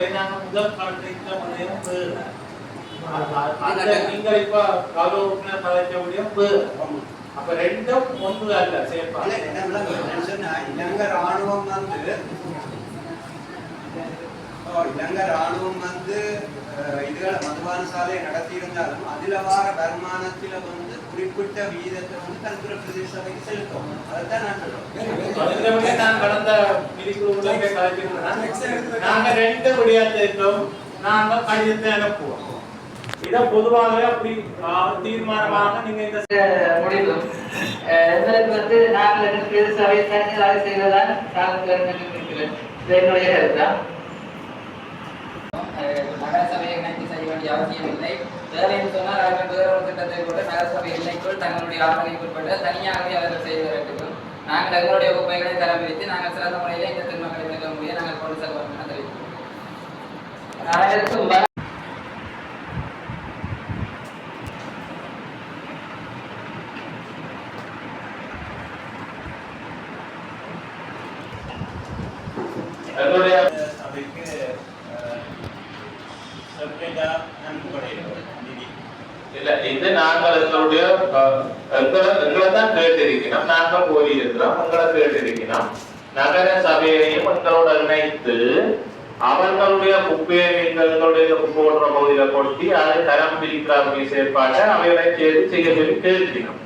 முதல் காலத்துல முடியும் அந்த நீங்க இப்ப கௌரவ உறுப்பினர் கலைக்க முடியும் அப்ப ரெண்டும் ஒன்று அல்ல இலங்கை ராணுவம் வந்து இலங்கை ராணுவம் வந்து இதுகளை மதுபான சாலையை நடத்தி இருந்தாலும் அதுல வார வருமானத்தில வந்து குறிப்பிட்ட வீதத்தை வந்து தனித்துறை பிரதேச சபைக்கு செலுத்தும். அதைத்தான் நான் சொல்றேன். நான் கடந்த பிரிக்குழுல கலைக்கிறோம் நாங்க ரெண்டு விடயத்தை இருக்கோம் நாங்க கடிதத்தை அனுப்புவோம். இதை பொதுவாகவே அப்படி தீர்மானமாக நீங்க இந்த முடிவும் அஹ் எங்களுக்கு வந்து நாங்கள் எனக்கு சபை தனி செய்வதால் நாங்கள் இருக்கிறேன் என்னுடைய கருத்தா நகர சபையை இணைத்து செய்ய வேண்டிய அவசியம் இல்லை. தேவை சொன்னால் அவர்கள் வேறொரு ஒரு திட்டத்தை போட்டு நகரசபை எல்லைக்குள் தங்களுடைய ஆதரவுக்குட்பட்டு தனியாகவே அவர்கள் செய்து வேண்டும். நாங்கள் எங்களுடைய உபயோகளை தரம் பிரித்து நாங்கள் சிறந்த முறையில் இந்த திருமக்களை விளக்க முடிய நாங்கள் கொண்டு செல்வோம் என தெரிவிக்கிறோம் நாயகத்தும் வர என்னுடைய சபைக்கு அஹ், செப்பரேட்டா அனுப்பப்படுகிறது நிதி இல்ல இது நாங்கள் எங்களுடைய அஹ், உங்களை தான் கேட்டிருக்கிறோம். நாங்கள் கோரியிருக்கிறோம் உங்களை கேட்டிருக்கிறோம். நகர சபையையும் எங்களோட இணைத்து அவர்களுடைய குப்பையை நீங்கள் எங்களுடைய குப்பை பகுதியில கொட்டி அதை தரம் பிரிக்கிறாருடைய செயற்பாட்டை அவைகளை செய்து செய்ய சொல்லி கேட்கிறோம்.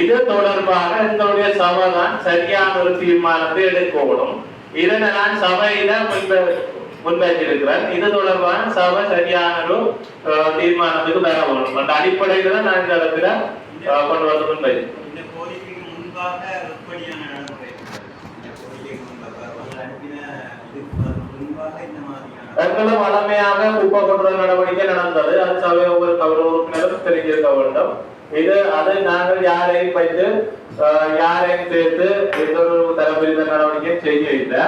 இது தொடர்பாக எங்களுடைய சபை தான் சரியான ஒரு தீர்மானத்தை எடுக்கணும். இதனை நான் சபையில முன்ப முன்வைத்திருக்கிறேன் இது தொடர்பான சபை சரியான ஒரு தீர்மானத்துக்கு தர வேண்டும். அந்த அடிப்படையில தான் நான் இந்த இடத்துல கொண்டு வந்து இந்த கோரிக்கைக்கு முன்பாக எப்படியான நடைமுறை எங்களும் வளமையாக குப்பை நடவடிக்கை நடந்தது. அது சபை ஒவ்வொரு கௌரவ உறுப்பினரும் தெரிஞ்சிருக்க வேண்டும். இது அது நாங்கள் யாரையும் வைத்து யாரையும் சேர்த்து எந்த ஒரு தரப்பிரிந்த நடவடிக்கை செய்ய இல்லை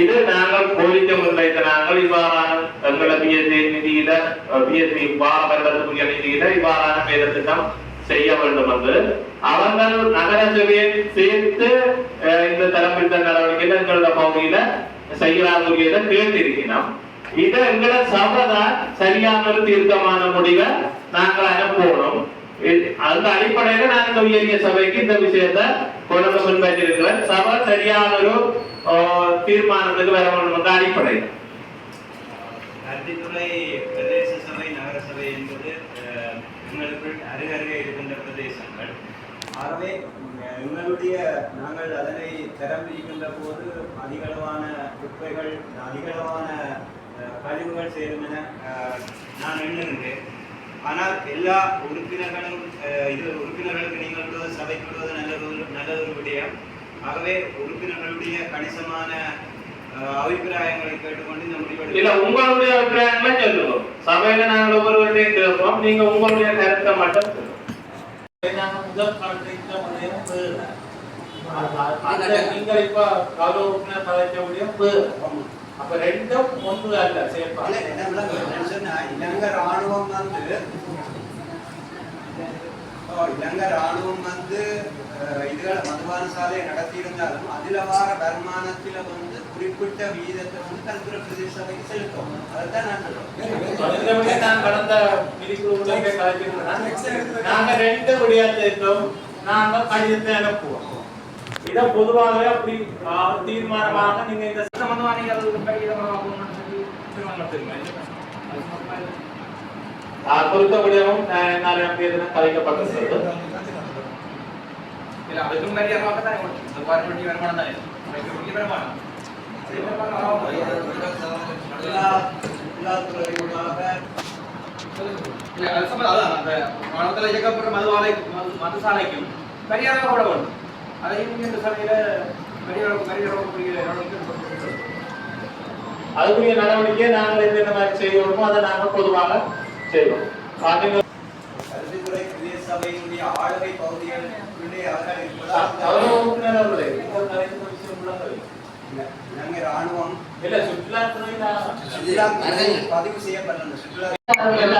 இது நாங்கள் கோரிக்கை முன்வைத்த நாங்கள் இவ்வாறான எங்கள பிஎஸ்சி நிதியில பிஎஸ்சி வருடத்துக்குரிய நிதியில இவ்வாறான வேத திட்டம் செய்ய வேண்டும் என்று அவர்கள் நகர சபையை சேர்த்து இந்த தரப்பிரிந்த நடவடிக்கைகள் எங்களோட பகுதியில? செய்யலாம்ன்றதை கேட்டிருக்கிறோம். இதை எங்களை சபைதான் சரியான ஒரு தீர்க்கமான முடிவை நாங்கள் அனுப்பணும் அந்த அடிப்படையில நான் இந்த உயரிய சபைக்கு இந்த விஷயத்தை கொண்டு வந்து முன்வைத்திருக்கிறேன் சபை சரியான ஒரு தீர்மானத்துக்கு வர வேண்டும் என்ற அடிப்படையில். பிரதேச சபை நகர சபை என்பது எங்களுக்குள் அருகருகே இருக்கின்ற பிரதேசங்கள். ஆகவே அஹ், எங்களுடைய நாங்கள் அதனை தரம் பிரிக்கின்ற போது அதிகளவான குப்பைகள் அதிகளவான கழிவுகள் சேரும் என நான் எண்ணுகின்றேன். ஆனால் எல்லா உறுப்பினர்களும் இது உறுப்பினர்களுக்கு நீங்கள் விடுவது சபைக்கு விடுவது நல்ல ஒரு நல்ல ஒரு விடயம். ஆகவே உறுப்பினர்களுடைய கணிசமான அபிப்பிராயங்களை கேட்டுக்கொண்டு இந்த முடிவெடுக்க இல்ல உங்களுடைய அபிப்பிராயங்களை சொல்லுவோம் சபையில நாங்கள் ஒவ்வொருவரையும் கேட்போம். நீங்க உங்களுடைய கருத்தை மட்டும் சொல்லுங்க. நாங்க முதல் காலத்துல முடியும் வேறு. அந்த நீங்க இப்ப கௌரவ உறுப்பினர் கலைக்க முடியும் வேறு. அப்ப ரெண்டும் ஒன்று அல்ல சொன்னா, இலங்கை ராணுவம் வந்து இலங்கை ராணுவம் வந்து அஹ், இதுகளை மதுபான சாலையை நடத்தி இருந்தாலும் வார வருமானத்தில வந்து குறிப்பிட்ட வீதத்தை வந்து தனித்துறை பிரதேச சபைக்கு செலுத்தும். அதைத்தான் நான் நான் கடந்த ரெண்டு இருக்கோம். கடிதத்தை அனுப்புவோம். இதை அப்படி தீர்மானமாக நீங்க இந்த சம்பந்தமான அது சம்பந்தம் அதான் அந்த மாநிலத்தில் இயக்கப்படுற மதுவாலை மது- மதுசாலைக்கும் பெரியாராக விட வேண்டும் அதையும் இந்த சபையில பெரியார பெரியார அதுக்குரிய நடவடிக்கையை நாங்கள் என்னென்ன மாதிரி செய்யணுமோ அதை நாங்கள் பொதுவாக செய்வோம் கல்வித்துறை பிரதேச சபையினுடைய ஆளுகை இலங்கை ராணுவம் இல்ல சுற்றுலாத்துறை பதிவு செய்யப்பட்ட சுற்றுலா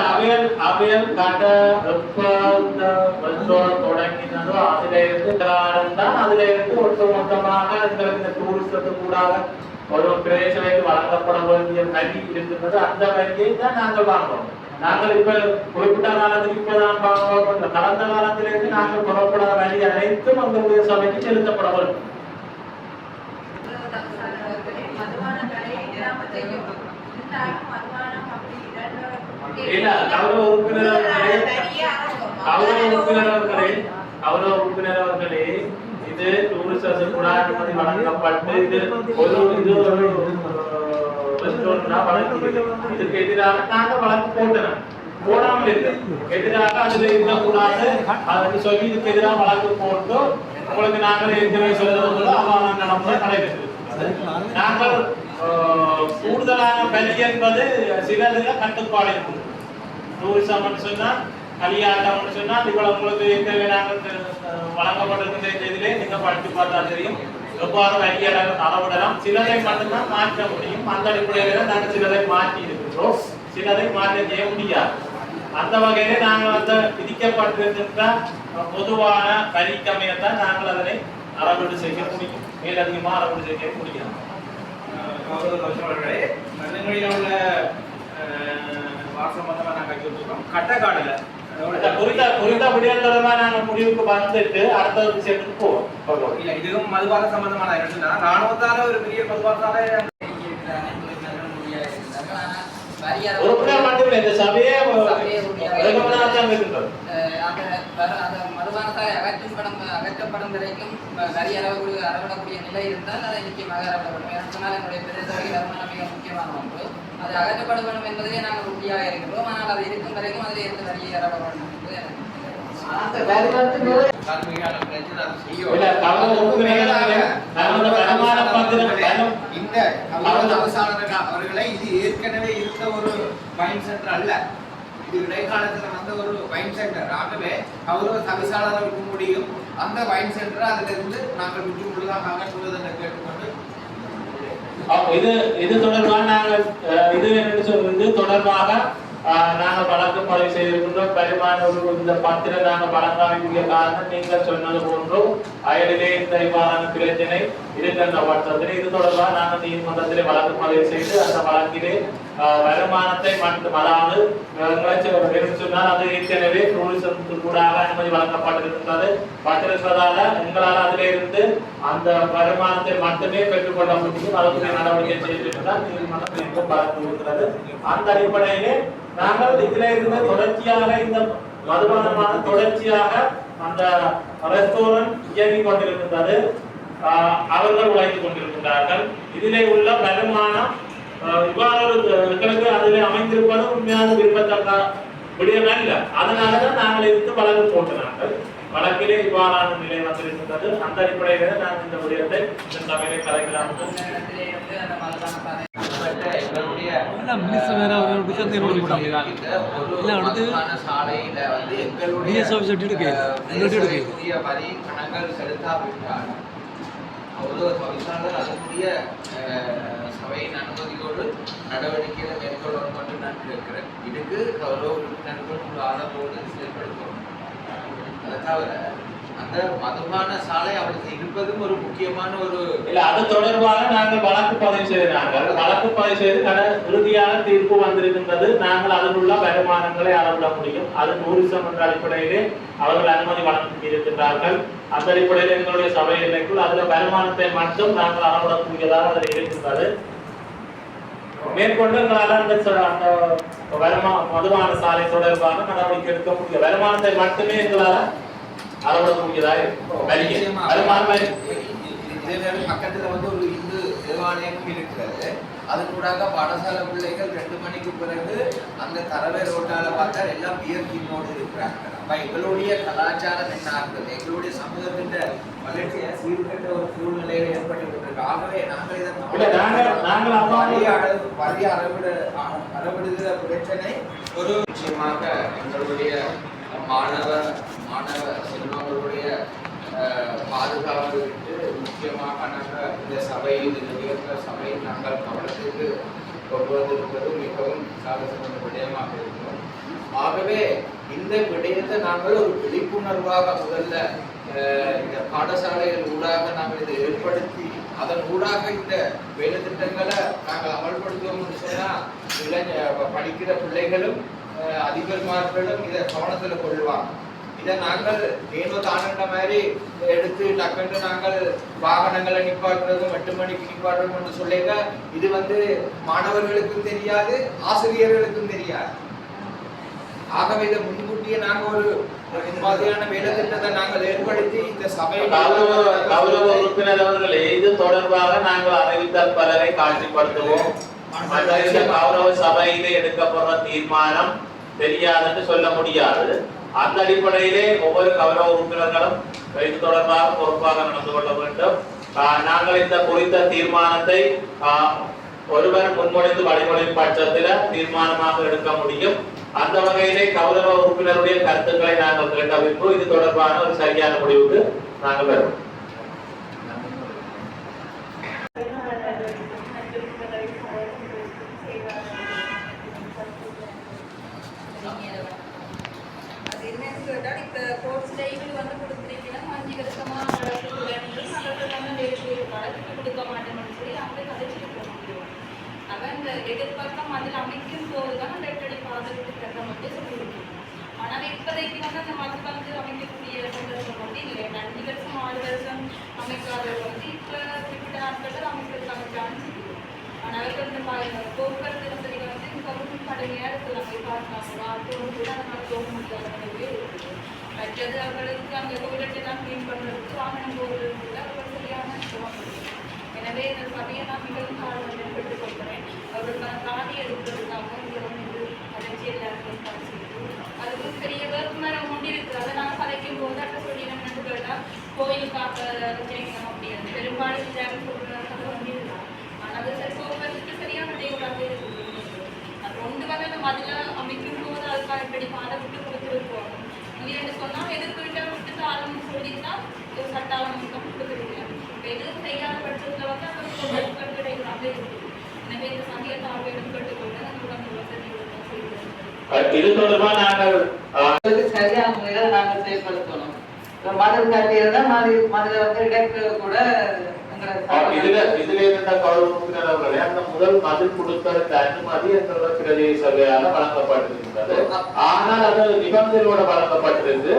அவையல் அவையல் கடை வெள்ளம் தொடங்கினதோ அதுல இருந்து தான் அதுல இருந்து ஒட்டு மொத்தமாக இந்த இந்த டூரிசத்து கூடாக ஒரு பிரதேசத்துக்கு வழங்கப்பட வேண்டிய வரி இருக்கின்றது. அந்த வரியை தான் நாங்கள் வாங்குறோம் நாங்கள் இப்ப குறிப்பிட்ட காலத்துக்கு இப்பதான் வாங்குறோம் இந்த கடந்த காலத்திலிருந்து நாங்கள் புறப்படாத வழி அனைத்தும் எங்களுடைய சபைக்கு செலுத்தப்பட வேண்டும். இல்ல கௌரவ உறுப்பினர் அவர்களே கௌரவ உறுப்பினர் அவர்களே கௌரவ உறுப்பினர் அவர்களே இது டூரிஸ்ட் வழங்கப்பட்டு இது ஒரு இது ஒரு ரெஸ்டாரண்டா வழக்கு இதுக்கு எதிராக நாங்க வழக்கு போட்டோம். போடாமல் இருக்கு. எதிராக அதுல இருக்கக்கூடாது. அதுக்கு சொல்லி இதுக்கு எதிராக வழக்கு போட்டு உங்களுக்கு நாங்கள் ஏற்கனவே சொல்லுவது அவ்வாறு நடந்த நடைபெற்றிருக்கிறது நாங்கள் கூடுதலான வரி என்பது சிலதுல கட்டுப்பாடு இருக்குது டூரிசம் சொன்னா களியாட்டம் சொன்னா இவ்வளவு உங்களுக்கு நாங்கள் வழங்கப்பட்டிருக்கின்ற இதிலே நீங்க படித்து பார்த்தா தெரியும். எவ்வாறு வரி அள- அளவிடலாம் மட்டும்தான் மாற்ற முடியும். அந்த அடிப்படையில நாங்கள் சிலதை மாற்றி இருக்கின்றோம் சிலதை மாற்ற செய்ய முடியாது. அந்த வகையில நாங்கள் அந்த விதிக்கப்பட்டிருக்கின்ற அஹ், பொதுவான தான் நாங்கள் அதனை அளவீடு செய்ய முடியும். மேலதிகமாக அளவீடு செய்ய முடியும் மன்னங்களில் உள்ள வாசம் மொத்தமாக நாங்கள் கட்டி வச்சிருக்கோம். முடிவுக்கு வந்துட்டு அடுத்த விஷயத்துக்கு போவோம் இல்ல இதுவும் மதுபான சம்பந்தமான என்னன்னா ராணுவத்தால ஒரு பெரிய மதுபான சாலை உறுப்பினர் மட்டும் இந்த சபையே மதுபானத்தால் அகற்றப்படும் அகற்றப்படும் வரைக்கும் வரி அளவு அறவிடக்கூடிய நிலை இருந்தால் அதை நிச்சயமாக அறவிடப்படும் ஏன்னு சொன்னால் என்னுடைய பிரதேசத்தில் வருமானம் மிக முக்கியமான ஒன்று. அது அகற்றப்பட வேண்டும் என்பதிலே நாங்கள் உறுதியாக இருக்கின்றோம் ஆனால் அது இருக்கும் வரைக்கும் அதில் எந்த வரியை அறவிட வேண்டும் என்பது இந்த அவர்களை இது ஏற்கனவே இருந்த ஒரு வைன் சென்டர் அல்ல. இது இடைக்காலத்துல வந்த ஒரு வைன் சென்டர் ஆகவே கௌரவ தவிசாளர்களுக்கு முடியும். அந்த வைன் சென்டரை அதிலிருந்து நாங்கள் முற்று முழுதாக அகற்றுவது என்று கேட்டுக்கொண்டு இது இது தொடர்பாக நாங்கள் இது என்று தொடர்பாக நாங்கள் வழக்கு பதிவு செய்திருக்கின்றோம். பரிமாண இந்த பத்திரம் நாங்கள் வழங்காமைய காரணம் நீங்கள் சொன்னது போன்று அயலிலே இந்த இவ்வாறான பிரச்சனை இருக்கின்ற பட்சத்தில். இது தொடர்பாக நாங்கள் நீதிமன்றத்திலே வழக்கு பதிவு செய்து அந்த வழக்கிலே வருமானத்தை மட்டும் அதாவது சொன்னால் அது ஏற்கனவே டூரிசத்துக்கு கூட அனுமதி வழங்கப்பட்டிருக்கின்றது பட்டிருப்பதால எங்களால் அதிலே இருந்து அந்த வருமானத்தை மட்டுமே பெற்றுக்கொள்ள முடியும். அதற்குரிய நடவடிக்கை செய்திருந்தால் நீதிமன்றம் எங்கும் வழக்கு இருக்கிறது. அந்த அடிப்படையிலே நாங்கள் இதிலே இருந்து தொடர்ச்சியாக இந்த மதுபானமான தொடர்ச்சியாக அந்த ரெஸ்டாரண்ட் இயங்கிக் கொண்டிருக்கின்றது ஆஹ் அவர்கள் உழைத்துக் கொண்டிருக்கின்றார்கள் இதிலே உள்ள வருமானம் இவ்வாறு எங்களுக்கு அதிலே அமைந்திருப்பது உண்மையான விரும்பத்தக்க விடயம் அல்ல. அதனாலதான் நாங்கள் இருந்து வழக்கு போட்டினார்கள் வழக்கிலே இவ்வாறான நிலை வந்திருக்கின்றது. அந்த அடிப்படையில நாங்கள் இந்த விடயத்தை இந்த சபையிலே கலைக்கலாம். வரி செலுத்தாவிட்டால் சபையின் அனுமதியோடு நடவடிக்கைகளை மேற்கொள்ளணும் என்று நான் கேட்கிறேன் இதுக்கு கௌரவ உறுப்பினர்கள் ஒரு ஆதரவோடு செயல்படுத்தணும் அதை தவிர அந்த மதுபான சாலை அவருக்கு இருப்பதும் ஒரு முக்கியமான ஒரு இல்ல அது தொடர்பாக நாங்கள் வழக்கு பதிவு செய்தார்கள் வழக்கு பதிவு செய்து கட இறுதியாக தீர்ப்பு வந்திருக்கின்றது. நாங்கள் அதனுள்ள உள்ள வருமானங்களை அளவிட முடியும். அது டூரிசம் என்ற அடிப்படையிலே அவர்கள் அனுமதி வழங்கி இருக்கின்றார்கள் அந்த அடிப்படையில் எங்களுடைய சபை எல்லைக்குள் அதுல வருமானத்தை மட்டும் நாங்கள் அளவிடக்கூடியதாக அதில் இருக்கின்றது. மேற்கொண்டு எங்களால் அந்த அந்த வருமா மதுபான சாலை தொடர்பாக நடவடிக்கை எடுக்க முடியும் வருமானத்தை மட்டுமே எங்களால் அளவிடக்கூடியதாக இருக்கும். வரியை. நிச்சயமா. வருமானம் பக்கத்துல வந்து ஒரு இந்து தேவாலயம் இருக்கிறது. அது கூடாக பாடசாலை பிள்ளைகள் ரெண்டு மணிக்கு பிறகு அந்த தரவை ரோட்டால பார்த்தா எல்லாம் பியர் இருக்கிறாங்க. அப்ப எங்களுடைய கலாச்சாரம் என்ன ஆகுது? எங்களுடைய சமூகத்தின் வளர்ச்சியை சீர்கட்ட ஒரு சூழ்நிலையில ஏற்பட்டு ஆகவே நாங்கள் இதை நாங்கள்- நாங்கள் அவ்வாறு- அளவு வரி அளவிட அளவிடுகிற பிரச்சனை ஒரு நிச்சயமாக எங்களுடைய மாணவ மாணவ செல்வங்களுடைய பாதுகாப்பு விட்டு முக்கியமாக நாங்கள் இந்த சபையில் இந்த உயர்ந்த சபையில் நாங்கள் கவனத்துக்கு கொண்டு வந்திருப்பது மிகவும் சாதகமான விடயமாக இருக்கிறோம் ஆகவே இந்த விடயத்தை நாங்கள் ஒரு விழிப்புணர்வாக முதல்ல அஹ், இந்த பாடசாலைகள் ஊடாக நாங்கள் இதை ஏற்படுத்தி அதன் ஊடாக இந்த வேலை திட்டங்களை நாங்கள் அமல்படுத்துவோம்னு என்று சொன்னால் இளைஞ படிக்கிற பிள்ளைகளும் அஹ், அதிபர்மார்களும் இதை கவனத்தில் கொள்வாங்க. இதை நாங்கள் ஏனோ தானண்ட மாதிரி எடுத்து டக்குன்னு நாங்கள் வாகனங்களை நிப்பாட்டுறதும் எட்டு மணிக்கு நிப்பாட்டுறதும் என்று சொல்லிங்க இது வந்து மாணவர்களுக்கும் தெரியாது ஆசிரியர்களுக்கும் தெரியாது. ஆகவே இதை முன்கூட்டியே நாங்கள் ஒரு இந்த மாதிரியான வேலை திட்டத்தை நாங்கள் ஏற்படுத்தி இந்த சபையில் கௌரவ உறுப்பினர் அவர்களே இது தொடர்பாக நாங்கள் அறிவித்தல் பலரை காட்சிப்படுத்துவோம். மற்ற இந்த கௌரவ சபையிலே எடுக்கப்படுற தீர்மானம் தெரியாதுன்னு சொல்ல முடியாது. அந்த அடிப்படையிலே ஒவ்வொரு கௌரவ உறுப்பினர்களும் இது தொடர்பாக பொறுப்பாக நடந்து கொள்ள வேண்டும். நாங்கள் இந்த குறித்த தீர்மானத்தை ஒருவர் முன்மொழிந்து வழிமொழியும் பட்சத்தில் தீர்மானமாக எடுக்க முடியும். அந்த வகையிலே கௌரவ உறுப்பினருடைய கருத்துக்களை நாங்கள் கேட்ட இது தொடர்பான ஒரு சரியான முடிவுக்கு நாங்கள் வருவோம் அது என்னன்னு கேட்டால் இப்போ கோர்ஸ் டைமில் வந்து கொடுத்துருக்கீங்கன்னா அஞ்சு வருஷமா நடக்கக்கூடாதுன்னு அவர்கள் வந்து வேறு வழக்கு கொடுக்க மாட்டேன்னு சொல்லி அவங்களே கதைச்சிட்டு போக முடியும் அவன் இந்த எதிர்பார்க்கம் அதில் அமைக்கும் போது தான் அந்த எட்டடி பாதுகாப்பு கட்ட மட்டும் சொல்லியிருக்கோம் ஆனால் இப்போதைக்கு வந்து அந்த மது வந்து அமைக்கக்கூடிய சந்தர்ப்பம் வந்து இல்லை அஞ்சு வருஷம் ஆறு வருஷம் அமைக்காதது வந்து இப்போ குறிப்பிட்ட நாட்களில் அமைக்கிறதுக்கான சான்ஸ் இருக்கு ஆனால் அவர்கள் இந்த பா- போக்குவரத்து வசதிகள் வந்து கவர்மெண்ட் கடமையாக இருக்கலாம் போய் பார்க்கலாம் ஆட்டோவும் கூட அதனால் போக முடியாதவே இருக்குது மற்றது அவர்களுக்கு அங்கே கோவிலட்டை எல்லாம் க்ளீன் பண்ணுறதுக்கு வாகனம் போகிறது கூட அவர்கள் சரியான சிரமப்படுது எனவே இந்த சபையை நான் மிகவும் காரணம் பெற்றுக் கொள்கிறேன் அவர்களுக்கான காதி எடுக்கிறதுக்காக இங்கே வந்து அடைச்சி எல்லாருக்கும் காசு அதுக்கு பெரிய வேறுமரம் ஒன்று இருக்குது அதை நாங்கள் கலைக்கும் போது அதை சொல்லி நம்ம கோயில் பார்க்க செய்யணும் அப்படின்னு பெரும்பாலும் எல்லாரும் சொல்கிறாங்க அதை வந்து ஆனால் அது சரி போகிறதுக்கு சரியான தெய்வமாக இருக்கு அது ஒன்று வந்து அந்த மதில அமைக்கும் போது அதுக்காக இப்படி பாதை விட்டு கொடுத்துருப்போம் இல்லைன்னு சொன்னால் எதிர்க்கிட்ட விட்டு ஆளுன்னு சொல்லிட்டா ஒரு சட்ட ஆவணம் கொடுத்துருக்கேன் இப்போ எதுவும் செய்யாத பட்சத்தில் வந்து அந்த போக்குவரத்து இடையூறாக இருக்குது எனவே இந்த சமய தாழ்வையிடம் கேட்டுக்கொண்டு நம்மளோட அந்த வசதிகளை இது தொடர்பாக நாங்கள் ஆஹ், அதுக்கு சரியான முறையில் நாங்கள் செயல்படுத்தணும் இப்போ மதில் கட்டியிருந்தா மதில் வந்து இடத்துல கூட இதுல இதுல இருந்த அவர்களே அந்த முதல் மதில் கொடுத்ததற்கு அனுமதி எங்களோட பிரதேச சபையால வழங்கப்பட்டிருக்கின்றது ஆனால் அது நிபந்தனையோட வழங்கப்பட்டிருந்து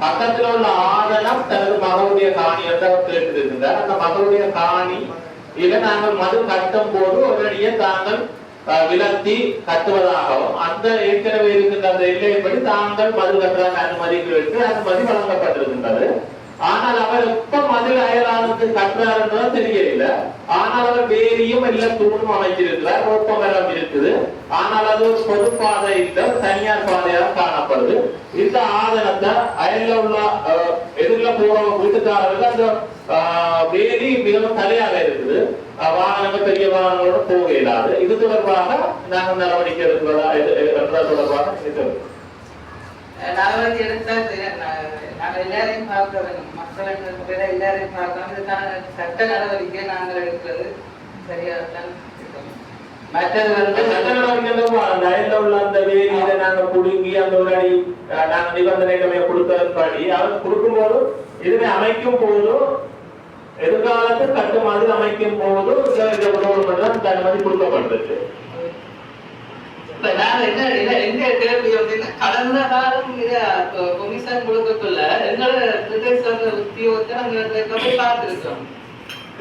பக்கத்துல உள்ள ஆதனம் தனது மகளுடைய காணியை தான் கேட்டிருந்தார். அந்த மகளுடைய காணி இதை நாங்கள் மது கட்டும் போது உடனடியே தாங்கள் விலத்தி கட்டுவதாகவும் அந்த ஏற்கனவே இருக்கின்ற அந்த எல்லையின்படி தாங்கள் மது கட்டுறாங்க அனுமதி கேட்டு அனுமதி வழங்கப்பட்டிருக்கின்றது. ஆனால் அவர் எப்ப மதில் அயலானது கட்டுறாருன்றதா தெரியல ஆனால் அவர் வேலியும் இல்ல தூணும் அமைச்சிருக்கிறார் ரோப்பமரம் இருக்குது. ஆனால் அது ஒரு பொது பாதை இல்ல தனியார் பாதையாக காணப்படுது. இந்த ஆதனத்தை அயல்ல உள்ள அஹ், போற வீட்டுக்காரர்கள் அந்த வேலி மிகவும் தலையாக இருக்குது. வாகனங்கள் பெரிய வாகனங்களோட போக இயலாது இது தொடர்பாக நாங்கள் நடவடிக்கை எடுக்கிறதா இது- என்பது தொடர்பாக இது நடவடிக்கை எடுத்தா சரி- நா- நாங்கள் எல்லாரையும் பார்க்க வேண்டும் மக்கள் என்ற எல்லாரையும் பார்க்கணும் இதுக்கான சட்ட நடவடிக்கை நாங்கள் எடுக்கிறது சரியாகத்தான் இருக்கும். மற்றது வந்து அயல்ல உள்ள அந்த வேலியில நாங்க புடுங்கி அந்த ஒரு அடி நாங்க நிபந்தனைகளை கொடுத்ததன்படி அவர் கொடுக்கும்போது இதனை அமைக்கும் போதும் எதிர்காலத்தில் கட்டு மாதிரி அமைக்கும் போதும் இந்த அந்த அனுமதி கொடுக்கப்பட்டிருக்கு. இப்ப நாங்க என்ன எங்க கேள்வி அப்படின்னா கடந்த காலம் கொமிஷன் கொடுக்கக்குள்ள எங்களோட உத்தியோகத்தை நாங்க போய் பார்த்துருக்கோம்.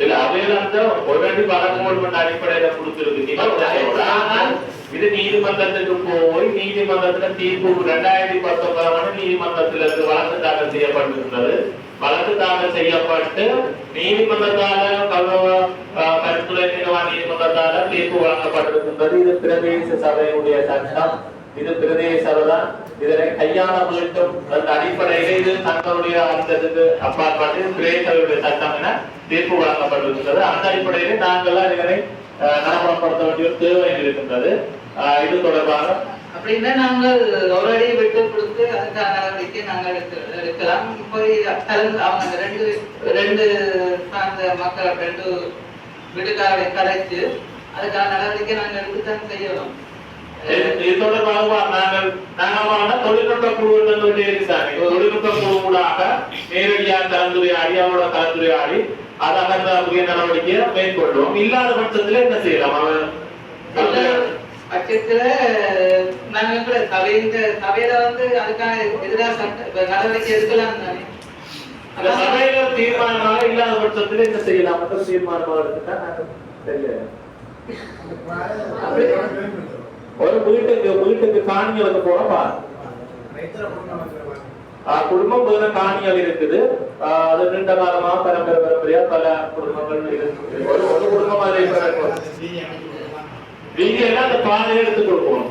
இல்ல அவையில அந்த ஒரு அடி வழக்கு அடிப்படையில கொடுத்திருக்கு. ஆனால் இது நீதிமன்றத்துக்கு போய் நீதிமன்றத்துல தீர்ப்பு ரெண்டாயிரத்தி பத்தொன்பதாம் ஆண்டு நீதிமன்றத்துல இருந்து வழக்கு தாக்கல் செய்யப்பட்டிருந்தது. வழக்கு தாக்கல் செய்யப்பட்டு நீதிமன்றத்தால கருத்துரை நிறுவன நீதிமன்றத்தால தீர்ப்பு வழங்கப்பட்டிருக்கின்றது. இது பிரதேச சபையுடைய சட்டம். இது பிரதேச சபை தான். இதனை கையாள வேண்டும். அந்த அடிப்படையில் இது தங்களுடைய அந்ததுக்கு அப்பாற்பட்டு பிரதேச சபையுடைய சட்டம் என தீர்ப்பு வழங்கப்பட்டிருக்கின்றது. அந்த அடிப்படையில் நாங்கள் இதனை அஹ், நடைமுறைப்படுத்த வேண்டிய ஒரு தேவை இருக்கின்றது. இது தொடர்பாக அப்படின்னா நாங்கள் ஒரு அடி விட்டு கொடுத்து அதுக்கான நடவடிக்கை நாங்கள் எடுக்க எடுக்கலாம். போய் அவங்க அந்த ரெண்டு ரெண்டு சார்ந்த மக்கள் ரெண்டு வீட்டுக்காரரை கலைச்சு அதுக்கான நடவடிக்கை நாங்கள் எடுத்துத்தான் செய்யணும். இது தொடர்பாக நாங்கள் நாங்கள் தொழில்நுட்ப குழுவிலிருந்து இருக்கிறாங்க தொழில்நுட்ப குழு ஊடாக நேரடியாக கலந்துரையாடி அவரோட கலந்துரையாடி அது அகற்றக்கூடிய நடவடிக்கையை மேற்கொள்வோம். இல்லாத பட்சத்துல என்ன செய்யலாம்? அவன் பட்சத்துல நாங்க கூட சபை இந்த சபையில வந்து அதுக்கான எதிராக சட்ட நடவடிக்கை எடுக்கலாம் தானே? சபையில தீர்மானமாக இல்லாத பட்சத்துல என்ன செய்யலாம்? மட்டும் தீர்மானமாக எடுத்துட்டா தெரியல. ஒரு வீட்டுக்கு வீட்டுக்கு காணிகளுக்கு போற பாரு ஆஹ் குடும்பம் வேற காணிகள் இருக்குது. ஆஹ் அது நீண்ட காலமா பரம்பரை பரம்பரையா பல குடும்பங்கள் இருக்குது. ஒரு ஒரு குடும்பம் நீங்க வீதியெல்லாம் அந்த பாதை எடுத்து கொடுக்கணும்?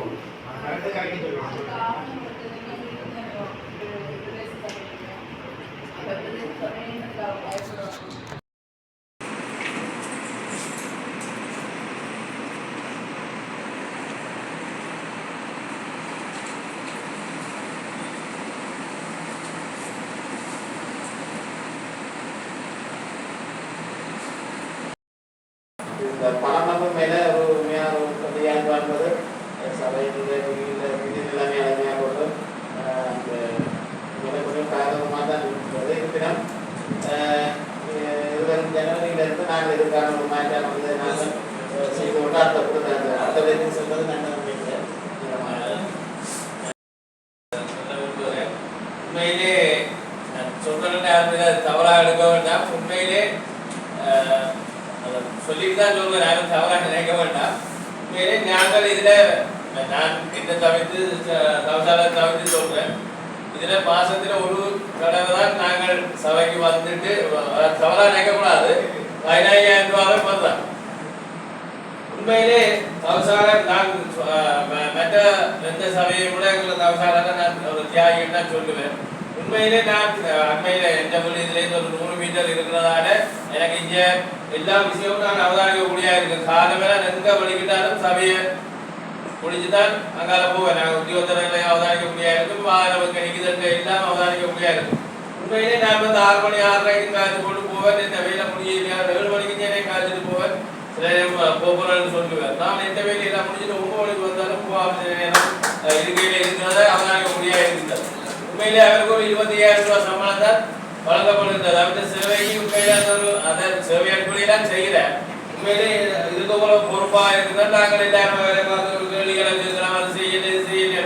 இந்த பணமரபு மேல ஒரு உண்மையான ஒரு கல்வியாக பார்ப்பது சபையினுடைய விதியில விதி நிலைமை அழமையாக கொண்டு ஆஹ் அந்த எனக்கு கொஞ்சம் காரணமாக தான் இருக்கிறது இருப்பினும் ஆஹ் இருபது ஜனவரியிலிருந்து நாங்கள் இதுக்கான ஒரு மாற்றம் வந்து நாங்கள் ஆஹ் செய்து கொண்டு அடுத்த கூட அடுத்த வரைக்கும் செல்வது நான் உண்மையிலே நான் தவறாக எடுக்க வேண்டாம் உண்மையிலே சொல்லிட்டு தான் சொல்லுவேன் நானும் தவறாக நினைக்க வேண்டாம் உண்மையிலே நாங்கள் இதில் நான் என்ன தவிர்த்து தவசால தவிர்த்து சொல்றேன் இதுல மாசத்துல ஒரு தடவை தான் நாங்கள் சபைக்கு வந்துட்டு தவறா நினைக்கக்கூடாது பதினாயிரம் ரூபாய் வருதான் உண்மையிலே தவசால நான் அஹ், மற்ற எந்த சபையை கூட எங்களை தவசால நான் ஒரு தியாகின்னு தான் சொல்லுவேன் உண்மையிலே நான் அண்மையில எந்த இதுலேருந்து ஒரு நூறு மீட்டர் இருக்கிறதால எனக்கு இங்கே எல்லா விஷயமும் நான் அவதானிக்கக்கூடிய இருக்கு நான் எங்க வலிக்கிட்டாலும் சபையை முடிச்சுதான் அங்கால போவேன். நான் உத்தியோகத்தர்களை அவதானிக்க இருக்கு வாகனம் கிடைக்குதுன்ற எல்லாம் அவதானிக்க இருக்கு உண்மையிலே நான் வந்து ஆறு மணி ஆறரைக்கு காய்ச்சி கொண்டு போவேன். இந்த வேலை முடியலையா ஏழு மணிக்கு நேரம் காய்ச்சிட்டு போவேன். சில நேரம் போகிறேன்னு சொல்லுவேன். நான் எந்த வேலையெல்லாம் முடிஞ்சுட்டு ஒன்பது மணிக்கு வந்தாலும் போகாம சில நேரம் அஹ், இருக்கையில இருக்கிறத? அவதானிக்க முடியாது உண்மையிலே அவருக்கு ஒரு இருபத்தி ஐயாயிரம் ரூபாய் சம்பளம் தான் வழங்கப்படுகிறது அந்த சேவைக்கு உண்மையிலே அந்த ஒரு அந்த சேவை அடிப்படையில் செய்கிறேன் உண்மையிலே இதுக்கு போல பொறுப்பா இருக்குதான் நாங்கள் எல்லாரும் வேலை பார்த்து கேள்விகளை கேட்கலாம் அது செய்யல செய்யல.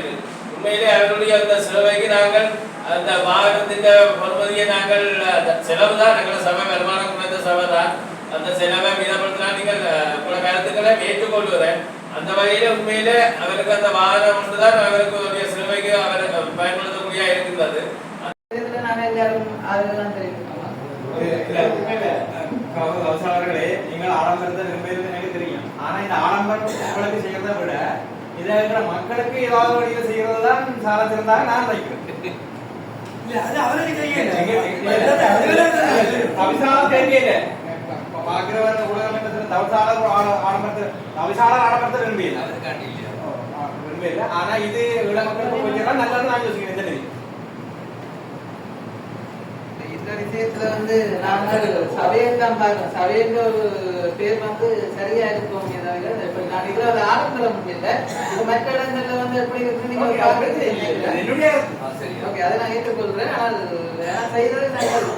உண்மையிலே அவர்களுடைய அந்த சேவைக்கு நாங்கள் அந்த வாகனத்தின் பொறுமதியை நாங்கள் செலவு தான் எங்களை சபை வருமானம் குறைந்த சபை தான் அந்த செலவை மீதப்படுத்தினா நீங்கள் பல கருத்துக்களை ஏற்றுக்கொள்கிறேன் அந்த வகையில உண்மையிலே அவருக்கு அந்த வாகனம் ஒன்றுதான் அவருக்கு ஒரு சேவைக்கு அவர் பயன்படுத்தக்கூடிய இருக்கின்றது. அவர்களே ஆடம்பரத்தை விரும்புகிறது எனக்கு தெரியும். ஆனா இந்த ஆடம்பரம் உங்களுக்கு செய்யறதை விட இதை மக்களுக்கு ஏதாவது வழியில செய்யறது தான் சால சிறந்தாக நான் நினைக்கிறேன். தவிசாலம் தெரியல பாக்குறவர் உலகம் தவிசாளர் ஆடம்பரத்தை விரும்பியல ஆனா இது இள மக்களுக்கு கொஞ்சம் நல்லது நான் யோசிக்கிறேன் நிதி. இந்த விஷயத்துல வந்து நாங்கள் சபையில் தான் பார்க்கணும். சபைன்ற ஒரு பேர் வந்து சரியா இருக்கும் நான் இதுல ஒரு ஆரம்பம் முடியல மற்ற இடங்கள்ல வந்து எப்படி இருக்கு நீங்க அது ஓகே அதை நான் ஏற்றுக்கொள்றேன். ஆனால் நான் செய்யறது நல்லது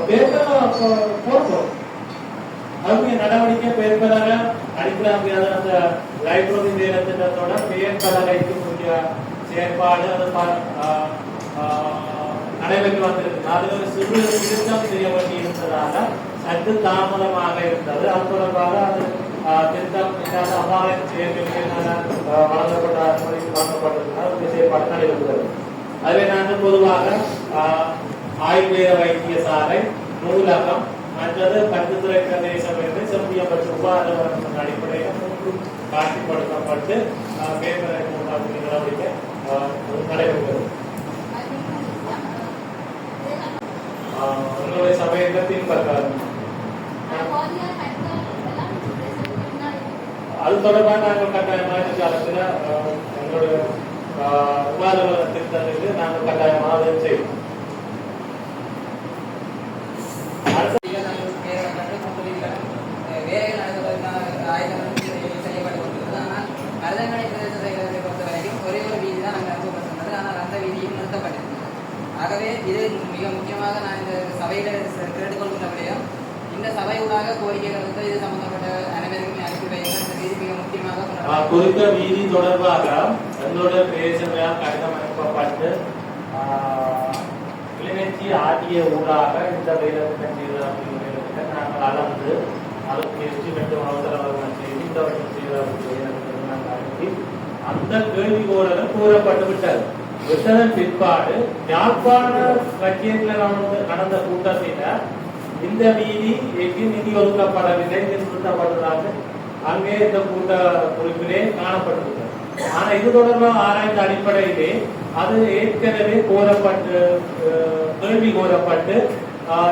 தொடர்பாக கௌரவ அதுக்கு நடவடிக்கை பெயர் பலக அடிப்படை முடியாத அந்த லைப்ரரி வேலை திட்டத்தோட பெயர் பலகைக்கு செயற்பாடு அது ஆஹ் ஆஹ் நடைபெற்று வந்திருக்கு அதில் ஒரு சிறு திருத்தம் செய்ய வேண்டி இருந்ததால சற்று தாமதமாக இருந்தது. அது தொடர்பாக அது ஆஹ், திருத்தம் இல்லாத அபாயம் வழங்கப்பட்ட அனுமதி வழங்கப்பட்டிருந்தால் அந்த செயற்பாடு அதுவே நான் பொதுவாக ஆஹ், ஆயுர்வேத வைத்தியசாலை நூலகம் மற்றது பட்டுத்துறை பிரதேசம் என்று செம்பியப்பட்டு உபாதவரத்தின் அடிப்படையில் மூன்று காட்சிப்படுத்தப்பட்டு பேப்பரை உண்டாக்கும் நடவடிக்கை நடைபெறுகிறது உங்களுடைய சபையில பின்பற்றாது. அது தொடர்பாக நாங்கள் கட்டாயமாக காலத்தில் எங்களுடைய உபாதவர விவாத திருத்தத்துக்கு நாங்கள் கட்டாயமாக செய்வோம் அடுத்த வேலைகள் நடத்துவதற்கான ஆயுதங்களும் செய்யப்பட்டு கொண்டிருக்கிறது ஆனால் மருதங்கனை பிரதேச செயலகத்தை பொறுத்த வரைக்கும் ஒரே ஒரு வீதி தான் நாங்கள் அனுப்பப்பட்டிருந்தது ஆனால் அந்த வீதியும் நிறுத்தப்பட்டிருந்தது ஆகவே இது மிக முக்கியமாக நான் இந்த சபையில் கேட்டுக்கொள்கின்ற விடயம் இந்த சபையூடாக கோரிக்கைகள் வந்து இது சம்பந்தப்பட்ட அனைவருக்கும் அனுப்பி வைக்க இந்த வீதி மிக முக்கியமாக ஆஹ், கொண்டாடப்படும். குறித்த வீதி தொடர்பாக எங்களுடைய பிரதேசங்களால் கடிதம் அனுப்பப்பட்டு ஆஹ், கிளிநொச்சி ஆட்டிய ஊடாக இந்த வேலைத்திட்டம் செய்வதற்கு நாங்கள் அளந்து அதுக்கு எஸ்டிமேட் அவசர வருமானம் செய்து இந்த வருஷம் செய்வதற்கு நாங்கள் அனுப்பி அந்த கேள்விகோளர்கள் கூறப்பட்டு விட்டது. விட்டதன் பிற்பாடு யாழ்ப்பாண கட்சியத்தில் நடந்த நடந்த கூட்டத்தில் இந்த வீதி எங்கு நிதி ஒதுக்கப்படவில்லை நிறுத்தப்பட்டதாக அங்கே இந்த கூட்ட குறிப்பிலே காணப்பட்டிருக்கிறது ஆனா இது தொடர்பாக ஆராய்ந்த அடிப்படையிலே அது ஏற்கனவே கோரப்பட்டு கேள்வி கோரப்பட்டு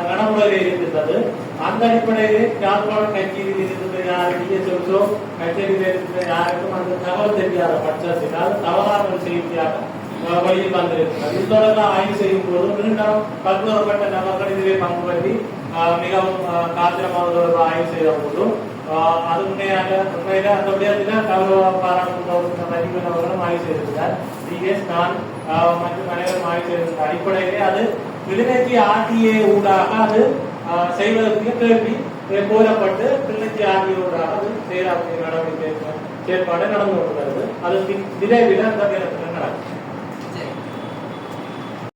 நடைமுறையில் இருந்தது அந்த அடிப்படையிலே யாழ்ப்பாணம் கட்சியில் இருந்த யார் டிஎஸ்எல்ஸோ கச்சேரியில் இருந்த யாருக்கும் அந்த தகவல் தெரியாத பட்சத்தினால் தவறான செய்தியாக வழியில் வந்திருக்கிறது. இது தொடர்பாக ஆய்வு செய்யும் போது மீண்டும் பல்வேறுபட்ட நபர்கள் இதிலே பங்கு பற்றி மிகவும் காத்திரமாக ஆய்வு செய்த போதும் அது உண்மையாக உண்மையில அந்த விடயத்தில் கௌரவ பாராளுமன்ற மதிப்பெண் அவர்களும் ஆய்வு செய்திருந்தார் டிஎஸ் நான் ஆஹ் மற்றும் அனைவரும் ஆய்வு செய்திருந்த அடிப்படையிலே அது கிளிநொச்சி ஆர்டிஏ ஊடாக அது செய்வதற்கு கேள்வி கோரப்பட்டு கிளிநொச்சி ஆர்டிஏ ஊடாக அது செயலாற்றிய நடவடிக்கை செயற்பாடு நடந்து கொண்டுள்ளது அது விரைவில் அந்த நேரத்தில் நடக்கும்